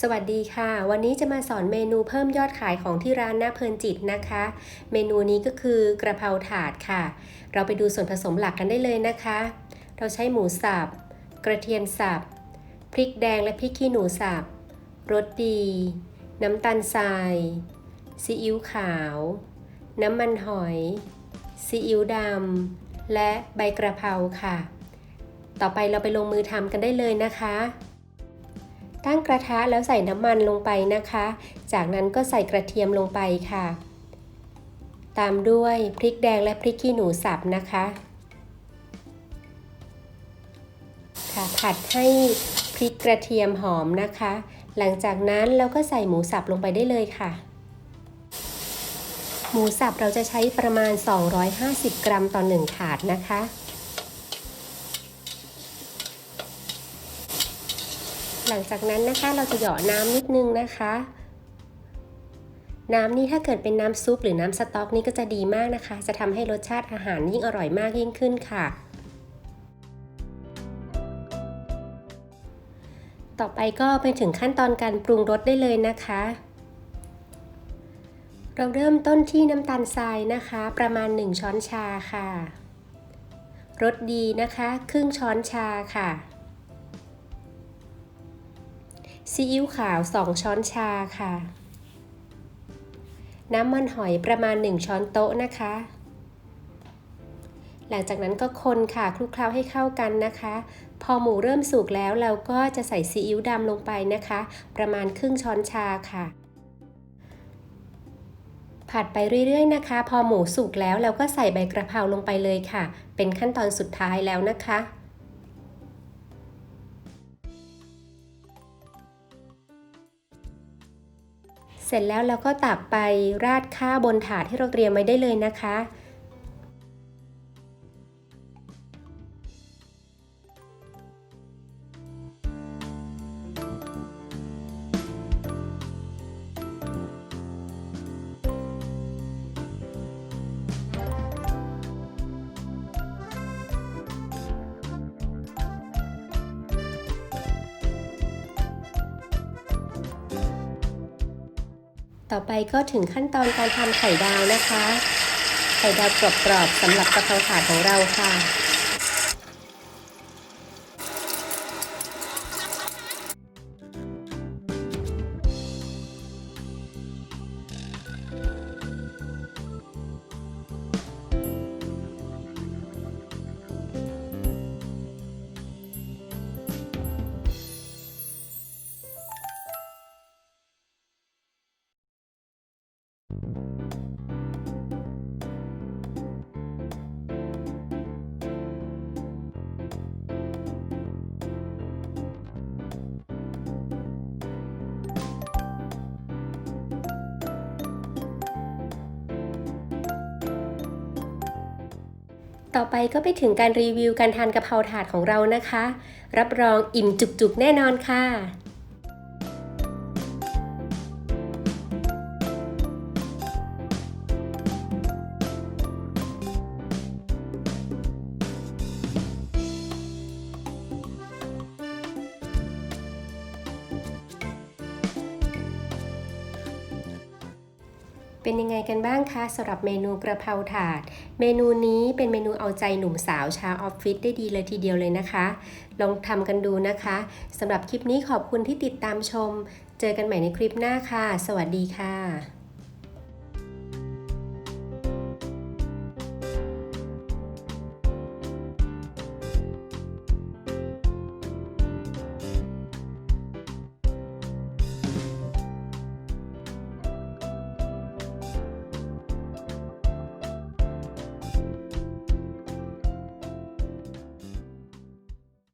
สวัสดีค่ะ วันนี้จะมาสอนเมนูเพิ่มยอดขายของที่ร้านหน้าเพลินจิตนะคะ เมนูนี้ก็คือกระเพราถาดค่ะ เราไปดูส่วนผสมหลักกันได้เลยนะคะ เราใช้หมูสับ กระเทียมสับ พริกแดงและพริกขี้หนูสับ รสดี น้ำตาลทรายซีอิ๊วขาว น้ำมันหอยซีอิ๊วดำและใบกระเพราค่ะ ต่อไปเราไปลงมือทำกันได้เลยนะคะ ตั้งกระทะแล้วใส่น้ำมันลงไปนะคะ จากนั้นก็ใส่กระเทียมลงไปค่ะ ตามด้วยพริกแดงและพริกขี้หนูสับนะคะ ค่ะผัดให้พริกกระเทียมหอมนะคะ หลังจากนั้นเราก็ใส่หมูสับลงไปได้เลยค่ะ หมูสับเราจะใช้ประมาณ 250 กรัมต่อ 1 ถาดนะคะ หลังจากนั้นนะคะเราจะเหยาะน้ำนิดนึงนะคะ น้ำนี่ถ้าเกิดเป็นน้ำซุปหรือน้ำสต๊อกนี่ก็จะดีมากนะคะ จะทำให้รสชาติอาหารยิ่งอร่อยมากยิ่งขึ้นค่ะต่อไปก็ไปถึงขั้นตอนการปรุงรสได้เลยนะคะ เราเริ่มต้นที่น้ำตาลทรายนะคะ ประมาณ 1 ช้อนชาค่ะ รสดีนะคะ ครึ่งช้อนชาค่ะ ซีอิ๊วขาว 2 ช้อนชาค่ะ น้ำมันหอยประมาณ 1 ช้อนโต๊ะนะคะ หลังจากนั้นก็คนค่ะคลุกเคล้าให้เข้ากันนะคะ พอหมูเริ่มสุกแล้วเราก็จะใส่ซีอิ๊วดำลงไปนะคะ ประมาณครึ่งช้อนชาค่ะผัดไปเรื่อยๆนะคะ พอหมูสุกแล้วเราก็ใส่ใบกระเพราลงไปเลยค่ะ เป็นขั้นตอนสุดท้ายแล้วนะคะ เสร็จแล้วเราก็ตักไปราดข้าวบนถาดที่เราเตรียมไว้ได้เลยนะคะ ต่อไปก็ถึงขั้นตอนการทำไข่ดาวนะคะ ไข่ดาวกรอบๆสำหรับกะเพราถาดของเราค่ะ ต่อไปก็ไปถึงการรีวิวการทานกะเพราถาดของเรานะคะ รับรองอิ่มจุกๆแน่นอนค่ะ เป็นยังไงกันบ้างคะสำหรับเมนูกระเพราถาด เมนูนี้เป็นเมนูเอาใจหนุ่มสาวชาวออฟฟิศได้ดีเลยทีเดียวเลยนะคะ ลองทำกันดูนะคะสำหรับคลิปนี้ขอบคุณที่ติดตามชม เจอกันใหม่ในคลิปหน้าค่ะ สวัสดีค่ะ